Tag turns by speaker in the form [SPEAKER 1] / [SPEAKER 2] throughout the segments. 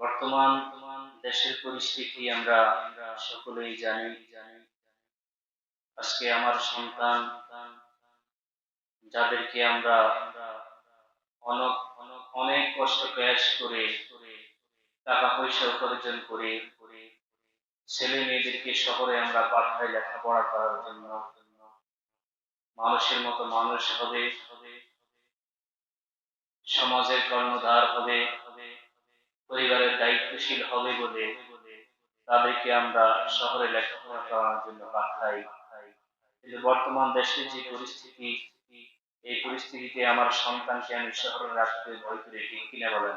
[SPEAKER 1] বর্তমান দেশের পরিস্থিতি আমরা সকলেই জানি। আজকে আমার সন্তান, যাদেরকে আমরা অনেক অনেক কষ্ট ক্যাশ করে, টাকা পয়সা উপার্জন করে করে, ছেলে মেয়েদেরকে শহরে আমরা পাঠাই লেখাপড়া করার জন্য। মানুষের মতো মানুষ হবে, সমাজের কর্ণধার হবে পরিবারের দায়িত্বশীল হবে বলে তাদেরকে আমরা শহরে লেখাপড়া করার জন্য পাঠাই। কিন্তু বর্তমান দেশের যে পরিস্থিতি, এই পরিস্থিতিতে আমার সন্তানকে আমি শহরে রাখতে ভয় করে, ঠিক কিনা বলেন?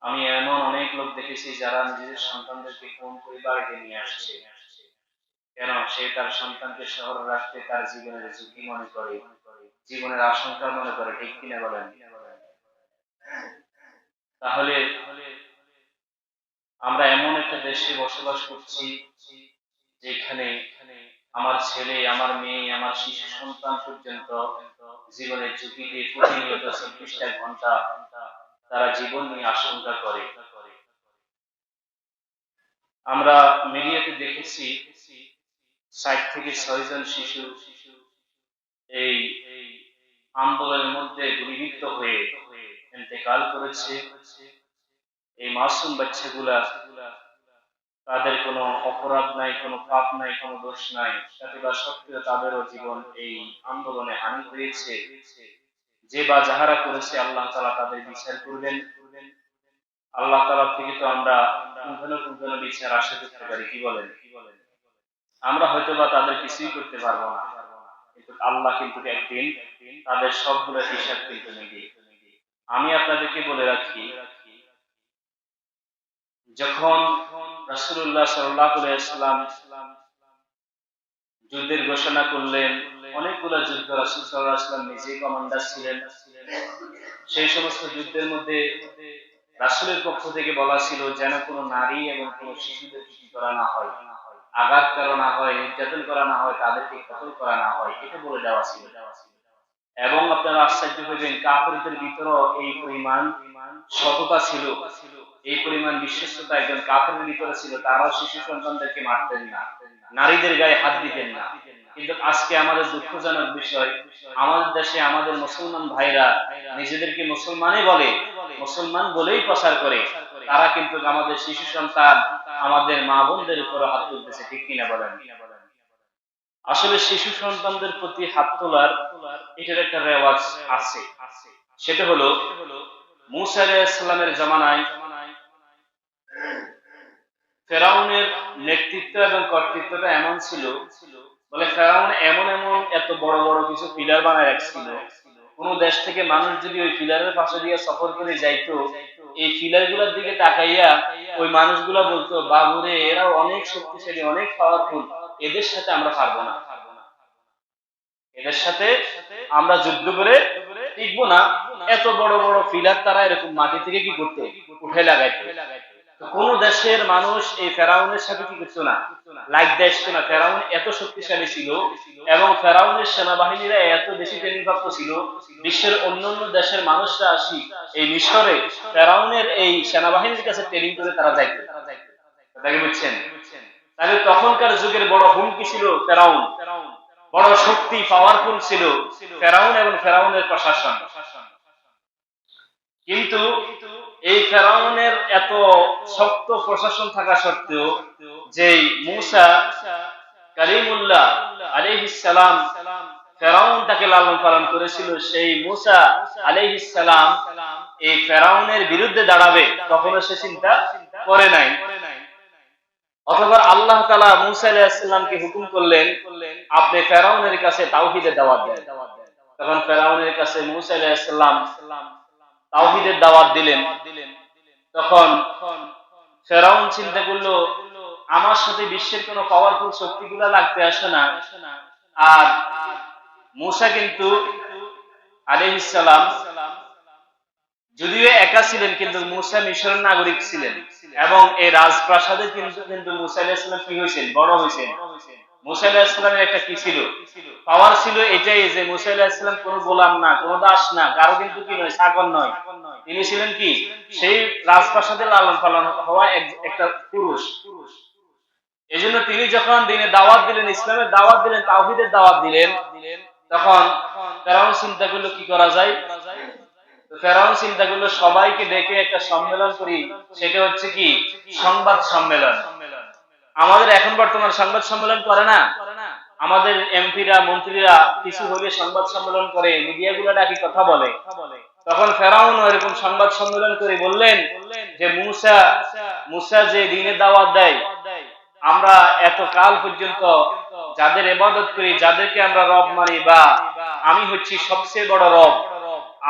[SPEAKER 1] আমি এমন অনেক লোক দেখেছি যারা নিজেদের সন্তানদেরকে করে বাড়িতে নিয়ে আসছে? কেন? সে তার সন্তানকে শহরে রাখতে তার জীবনের ঝুঁকি মনে করে, জীবনের আশঙ্কা মনে করে, ঠিক কিনা বলেন? তাহলে আমরা এমন একটা দেশে বসবাস করছি যেখানে আমার ছেলে, আমার মেয়ে, আমার শিশু সন্তান পর্যন্ত জীবনের ঝুঁকিতে প্রতিনিয়ত চব্বিশটা ঘণ্টা তারা জীবন নিয়ে আশঙ্কা করে। আমরা মিডিয়াতে দেখেছি ষাট থেকে ছয় ছয়জন শিশু এই আন্দোলনের মধ্যে গুলিবিদ্ধ হয়ে ইন্তেকাল করেছে, এই মাসুম বাচ্চাগুলা, তাদের কোনো অপরাধ নাই, কোনো পাপ নাই, কোনো দোষ নাই তাতে বা সত্ত্বেও তাদেরও জীবন এই আন্দোলনে হানি হয়েছে। যে বা যাহারা করেছে, আল্লাহ তালা তাদের বিচার করবেন। আল্লাহ তালা থেকে তো আমরা পুঙ্খানো পুঙ্খানো বিচার আশা করতে পারি, কি বলেন? আমরা হয়তো বা তাদের কিছুই করতে পারব না। কিন্তু আল্লাহ কিন্তু একদিন তাদের সবগুলো হিসাব কিন্তু নেবে। আমি আপনাদেরকে বলে রাখি, যখন রাসুল্লাহ সাল্লাম যুদ্ধের ঘোষণা করলেন, অনেকগুলো যুদ্ধ রাসুল সাল্লাহাম নিজেই কমান্ডার ছিলেন। সেই সমস্ত যুদ্ধের মধ্যে রাসুলের পক্ষ থেকে বলা ছিল যেন কোনো নারী এবং কোনো শিশুদের কি করা না হয়, আঘাত করা না হয়, নির্যাতন করা না হয়, তাদেরকে কতল করা না হয়, এটা বলে দেওয়া ছিল দেওয়া ছিল। এবং আপনারা আশ্চর্য হইবেন কাপড়দের ভিতরও এই পরিমাণ সততা ছিল। এই পরিমাণ বিশ্বস্ততা একজন কাপড়ের ভিতরে ছিল, তারাও শিশু সন্তানদেরকে মারতেন না, নারীদের গায়ে হাত দিতেন না। কিন্তু আজকে আমাদের দুঃখজনক বিষয়, আমাদের দেশে আমাদের মুসলমান ভাইরা নিজেদেরকে মুসলমানই বলে, মুসলমান বলেই প্রচার করে। তারা কিন্তু আমাদের শিশু সন্তান, আমাদের মা বোনদের উপর হাত তুলতেছে, ঠিক কিনা বলেন? আসলে শিশু সন্তানদের প্রতি হাত তোলার এটার একটা রেওয়াজ আছে। সেটা হলো, মুসা জামানায় ফেরাউনের নেতৃত্ব এবং কর্তৃত্বটা এমন ছিল, বলে ফেরাউন এমন এমন এত বড় বড় কিছু পিলার বানায় রাখছিল। কোন দেশ থেকে মানুষ যদি ওই পিলারের পাশে দিয়ে সফর করে যাইতো, এই পিলারগুলার দিকে তাকাইয়া ওই মানুষগুলা বলতো, বাবুরে এরা অনেক শক্তিশালী, অনেক পাওয়ারফুল এদের সাথে আমরা পারব না। এদের সাথে আমরা যুদ্ধ করে টিকবো না। এত বড় বড় ফিলার তারা এরকম মাটি থেকে কি করতে? উঠে লাগাইতে। কোন দেশের মানুষ এই ফেরাউনের সাথে কি করতো না? লাইক দেশ না। ফেরাউন এত শক্তিশালী ছিল এবং ফেরাউনের সেনাবাহিনীরা এত বেশি ট্রেনিং ছিল। বিশ্বের অন্যান্য দেশের মানুষরা আসি এই মিশরে ফেরাউনের এই সেনাবাহিনীর কাছে ট্রেনিং করে তারা যাইতো। তাকে বুঝছেন? তাহলে তখনকার যুগের বড় হুমকি ছিল ফেরাউন। বড় শক্তি পাওয়ারফুল ছিল ফেরাউন এবং ফেরাউনের প্রশাসন। কিন্তু এই ফেরাউনের এত শক্ত প্রশাসন থাকা সত্ত্বেও যে মুসা কালিমুল্লাহ আলিহিসালাম ফেরাউন তাকে লালন পালন করেছিল, সেই মুসা আলিহিসালাম এই ফেরাউনের বিরুদ্ধে দাঁড়াবে, তখনও সে চিন্তা করে নাই। অথবা আল্লাহ তালা মুসা আলাহিসাল্লামকে হুকুম করলেন, আপনি ফেরাউনের কাছে তাওহিদের দাওয়াত দেন। তখন ফেরাউনের কাছে মুসা আলাহিসাল্লাম তাওহিদের দাওয়াত দিলেন। তখন ফেরাউন চিন্তা করল, আমার সাথে বিশ্বের কোন পাওয়ারফুল শক্তিগুলা লাগতে আসে না। আর মুসা কিন্তু আলহিসাম যদিও একা ছিলেন, কিন্তু মুসা মিশরের নাগরিক ছিলেন। এবং এই রাজপ্রাসাদে কিন্তু মুসা আলাহিসাম কি হয়েছেন বড় হয়েছেন মুসা আলাহিসাল্লামের একটা কি ছিল? পাওয়ার ছিল এটাই যে মুসা আলাহিসাল্লাম কোন গোলাম না কোন দাস না কারও কিন্তু কি নয় চাকর নয়। তিনি ছিলেন কি? সেই রাজপ্রাসাদে লালন পালন হওয়া একটা পুরুষ। এই জন্য তিনি যখন দিনে দাওয়াত দিলেন ইসলামের দাওয়াত দিলেন তাওহিদের দাওয়াত দিলেন তখন ফেরাউন চিন্তা করল কি করা যায়? ফেরাউন চিন্তা করল সবাইকে ডেকে একটা সম্মেলন করি, সেটা হচ্ছে কি? সংবাদ সম্মেলন। আমাদের এখন বর্তমান সংবাদ সম্মেলন করে না। আমাদের এমপিরা, মন্ত্রীরা কিছু হলে সংবাদ সম্মেলন করে মিডিয়া গুলো ডাকি কথা বলে। তখন ফেরাউন এরকম সংবাদ সম্মেলন করে বললেন যে, মুসা মুসা যে দিনের দাওয়াত দেয়, আমরা এত কাল পর্যন্ত যাদের এবাদত করি, যাদেরকে আমরা রব মানি বা আমি হচ্ছি সবচেয়ে বড় রব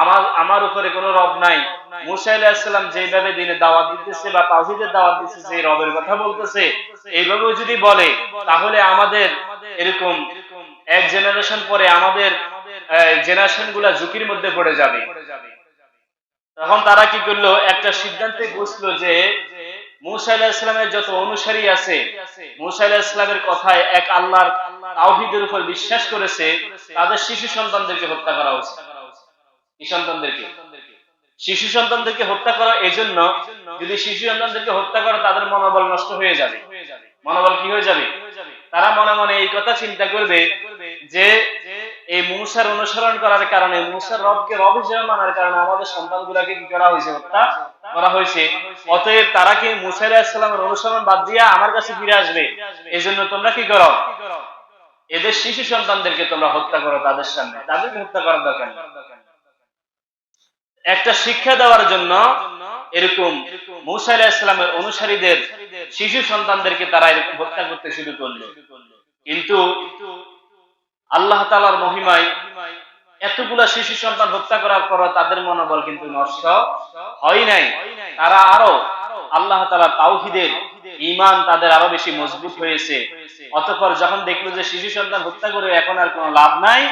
[SPEAKER 1] আমার আমার উপরে কোনো রব নাই। যেভাবে দিনে দাওয়াত দিতেছে বা তাহিদের দাওয়াত দিতেছে যে রবের কথা বলতেছে, এইভাবেও যদি বলে, তাহলে আমাদের এরকম এক জেনারেশন পরে আমাদের জেনারেশনগুলা ঝুঁকির মধ্যে পড়ে যাবে। তখন তারা কি করল? একটা সিদ্ধান্তে বুঝলো যে মুসা যত অনুসারী আছে, মুসা কথায় এক আল্লাহর তাওহিদের উপর বিশ্বাস করেছে, তাদের শিশু সন্তানদেরকে হত্যা করা উচিত সন্তানদেরকে শিশু সন্তানদেরকে হত্যা করা এই জন্য যদি শিশু সন্তানদেরকে হত্যা করে, তাদের মনোবল নষ্ট হয়ে যাবে। মনোবল কি হয়ে যাবে? তারা মনে মনে এই কথা চিন্তা করবে যে এই মুসার অনুসরণ করার কারণে, মুসার রবকে রব হিসেবে মানার কারণে আমাদের সন্তান গুলাকে কি করা হয়েছে, হত্যা করা হয়েছে। অতএব তারা কি মুসা আলাহিসাল্লামের অনুসরণ বাদ দিয়ে আমার কাছে ফিরে আসবে? এই জন্য তোমরা কি করো? এদের শিশু সন্তানদেরকে তোমরা হত্যা করো তাদের সামনে। তাদেরকে হত্যা করার দরকার। একটা শিক্ষা দেওয়ার জন্য এরকম মুসা আলাহ ইসলামের অনুসারীদের, শিশু সন্তানদেরকে তারা এরকম হত্যা করতে শুরু করল। কিন্তু আল্লাহ তালার মহিমায় এতগুলা শিশু সন্তান হত্যা করার পর তাদের মনোবল কিন্তু নষ্ট হয় নাই। তারা আরও আল্লাহ তালা তাওহিদের ইমান তাদের আরও বেশি মজবুত হয়েছে। অতঃপর যখন দেখল যে শিশু সন্তান হত্যা করে, এখন আর কোনো লাভ নাই,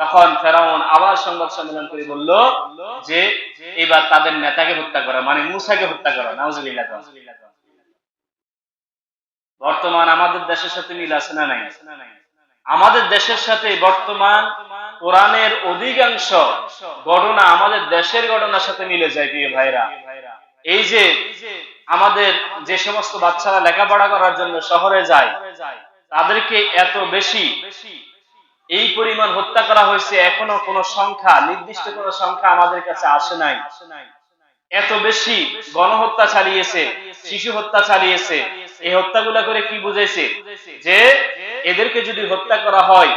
[SPEAKER 1] তখন ফেরাউন আবার সংবাদ সম্মেলন করে বলল যে, এবার তাদের নেতাকে হত্যা করা মানে মুসাকে হত্যা করা। নাউজুবিল্লাহ। বর্তমান আমাদের দেশের সাথে মিল আছে না নাই? আমাদের দেশের সাথে বর্তমান কোরআনের অধিকাংশ ঘটনা আমাদের দেশের ঘটনার সাথে মিলে যায়, প্রিয় ভাইরা। এই যে আমাদের যে সমস্ত বাচ্চারা লেখাপড়া করার জন্য শহরে যায়, তাদেরকে এত বেশি এই পরিমাণ হত্যা করা হয়েছে, এখনও কোন সংখ্যা, নির্দিষ্ট কোন সংখ্যা আমাদের কাছে আসে নাই। এত বেশি গণহত্যা চালিয়েছে, শিশু হত্যা চালিয়েছে এই হত্যাগুলা করে কি বুঝাইছে? যে এদেরকে যদি হত্যা করা হয়,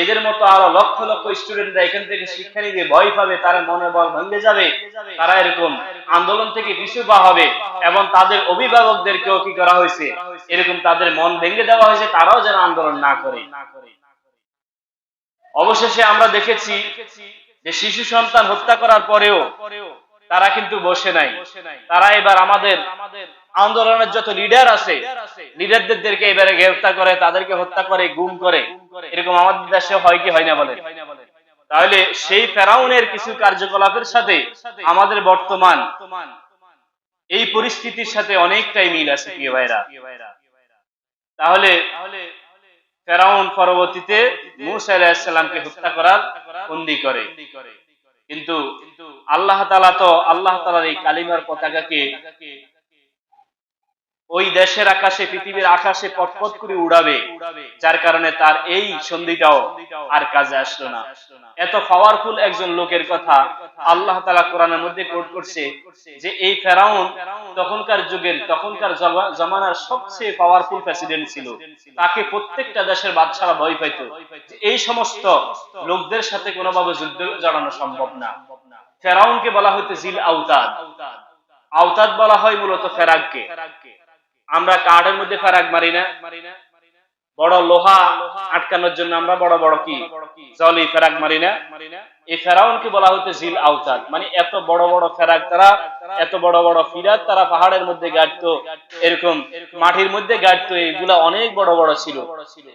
[SPEAKER 1] এদের মতো আরও লক্ষ লক্ষ স্টুডেন্টরা এখান থেকে শিক্ষা নিবে, ভয় পাবে, তারা মনে বল ভেঙে যাবে, তারা এরকম আন্দোলন থেকে পিছু পা হবে এবং তাদের অভিভাবকদেরকেও কি করা হয়েছে? এরকম তাদের মন ভেঙে দেওয়া হয়েছে, তারাও যেন আন্দোলন না করে। অবশেষে আমরা দেখেছি যে শিশু সন্তান হত্যা করার পরেও তারা কিন্তু বসে নাই। তারা এবার আমাদের আন্দোলনের যত লিডার আছে লিডারদেরকে এবারে গ্রেফতার করে, তাদেরকে হত্যা করে, গুম করে, এরকম আমাদের দেশে হয় কি হয় না বলে তাহলে সেই ফেরাউনের কিছু কার্যকলাপের সাথে আমাদের বর্তমান এই পরিস্থিতির সাথে অনেকটাই মিল আছে, প্রিয় ভাইরা তাহলে ফেরাউন পরবর্তীতে মুসা আলাহিসাল্লামকে হত্যা করার বন্দি করে। কিন্তু আল্লাহ তালা তো আল্লাহ তালার এই কালিমার পতাকাকে ওই দেশের আকাশে, পৃথিবীর আকাশে পটপট করে উড়াবে, যার কারণে তার এই সন্ধিটাও আর কাজে আসলো না। এত পাওয়ারফুল একজন লোকের কথা আল্লাহ তালা কোরআনের মধ্যে কোট করছে যে এই ফেরাউন তখনকার যুগের, তখনকার জমানার সবচেয়ে পাওয়ারফুল প্রেসিডেন্ট ছিল। তাকে প্রত্যেকটা দেশের বাদশারা ভয় পাইত এই সমস্ত লোকদের সাথে কোনোভাবে যুদ্ধ জড়ানো সম্ভব না। ফেরাউনকে বলা হইতো জিল আউতাদ আওতাদ বলা হয় মূলত ফেরাককে আমরা কাঠের মধ্যে ফেরাক মারি না। বড় লোহা আটকানোর জন্য আমরা বড় বড় কি? জলি ফেরাক মারি না। এই ফেরাউনকে বলা হতো জিল আওতাদ। মানে এত বড় বড় ফেরাক তারা, এত বড় বড় ফিরাত তারা পাহাড়ের মধ্যে গাড়তো এরকম মাটির মধ্যে গাড়তো এগুলা অনেক বড় বড় ছিল।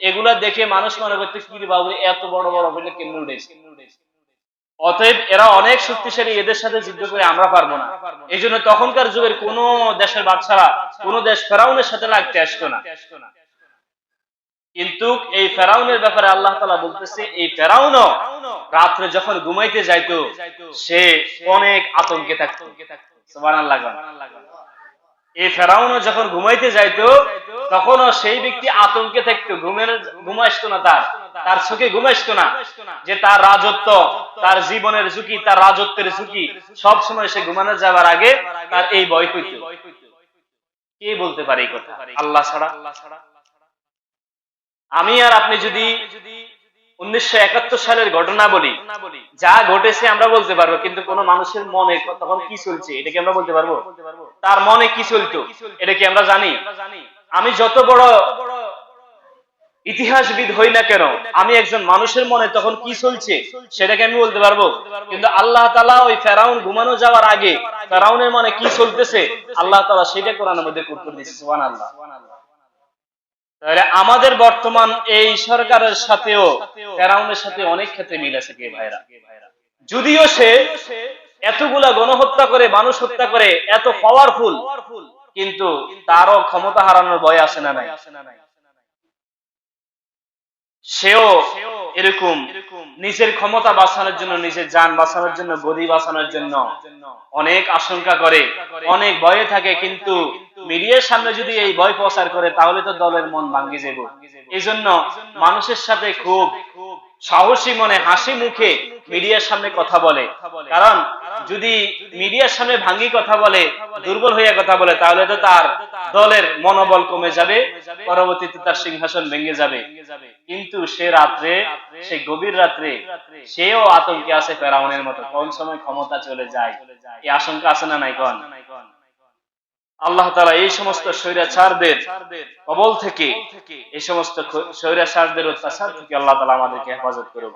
[SPEAKER 1] এগুলা দেখে মানুষ মনে করতে, কি বাবু এত বড় বড় হইলে উঠেছে? অতএব এরা অনেক শক্তিশালী, এদের সাথে যুদ্ধ করে আমরা পারব না। এই জন্য তখনকার যুগের কোন দেশের বাচ্চারা কোন দেশ ফেরাউনের সাথে লাগতে আসতো না। কিন্তু এই ফেরাউনের ব্যাপারে আল্লাহ তালা বলতেছে, এই ফেরাউনও রাত্রে যখন ঘুমাইতে যাইতো, সে অনেক আতঙ্কে থাকতো। এই ফেরাউনও যখন ঘুমাইতে যাইতো তখনও সেই ব্যক্তি আতঙ্কে থাকতো, ঘুমের ঘুমাইতো না তার। তার চোখে ঘুমাইতো না। যে তার রাজত্ব, তার জীবনের ঝুঁকি, তার রাজত্বের ঝুঁকি, সব সময় সে ঘুমানো যাবার আগে তার এই ভয় হইত। কে বলতে পারে এই কথা? আল্লাহ ছাড়া। আমি আর আপনি যদি উনিশশো একাত্তর সালের ঘটনা বলি, যা ঘটেছে আমরা বলতে পারব, কিন্তু কোন মানুষের মনে তখন কি চলছে, এটা কি আমরা বলতে পারব? তার মনে কি চলতো? এটা কি আমরা জানি? আমি যত বড় ইতিহাসবিদ হই না কেন, আমি একজন মানুষের মনে তখন কি চলছে সেটাকে আমি বলতে পারব। কিন্তু আল্লাহ তালা ওই ফেরাউন ঘুমানো যাওয়ার আগে ফেরাউনের মনে কি চলতেছে? আল্লাহ তালা সেটা কোরআনের মধ্যে করতে দিচ্ছে আল্লাহ আমাদের বর্তমান এই সরকারের সাথেও ফেরাউনের সাথে অনেক ক্ষেত্রে মিল আছে, কে ভাইরা? যদিও সে এতগুলা গণহত্যা করে, মানুষ হত্যা করে, এত পাওয়ারফুল কিন্তু তারও ক্ষমতা হারানোর ভয় আসে না নাই। সেও এরকম নিজের ক্ষমতা বাঁচানোর জন্য, নিজের যান বাঁচানোর জন্য, গদি বাঁচানোর জন্য অনেক আশঙ্কা করে, অনেক ভয়ে থাকে। কিন্তু মিডিয়ার সামনে যদি এই ভয় প্রচার করে, তাহলে তো দলের মন ভাঙ্গি যাব। এই জন্য মানুষের সাথে খুব সাহসী মনে, হাসি মুখে মিডিয়ার সামনে কথা বলে। কারণ যদি মিডিয়ার সামনে ভাঙ্গি কথা বলে, দুর্বল হইয়া কথা বলে, তাহলে তো তার দলের মনোবল কমে যাবে, পরবর্তীতে তার সিংহাসন ভেঙে যাবে। কিন্তু সে রাত্রে, সে গভীর রাত্রে, সেও আতঙ্কে আছে ফেরাউনের মতো কোন সময় ক্ষমতা চলে যায়। এই আশঙ্কা আছে না নাই কন? আল্লাহ তালা এই সমস্ত স্বৈরাচারদের কবল থেকে, এই সমস্ত স্বৈরাচারদের অত্যাচার থেকে আল্লাহ তালা আমাদেরকে হেফাজত করুক।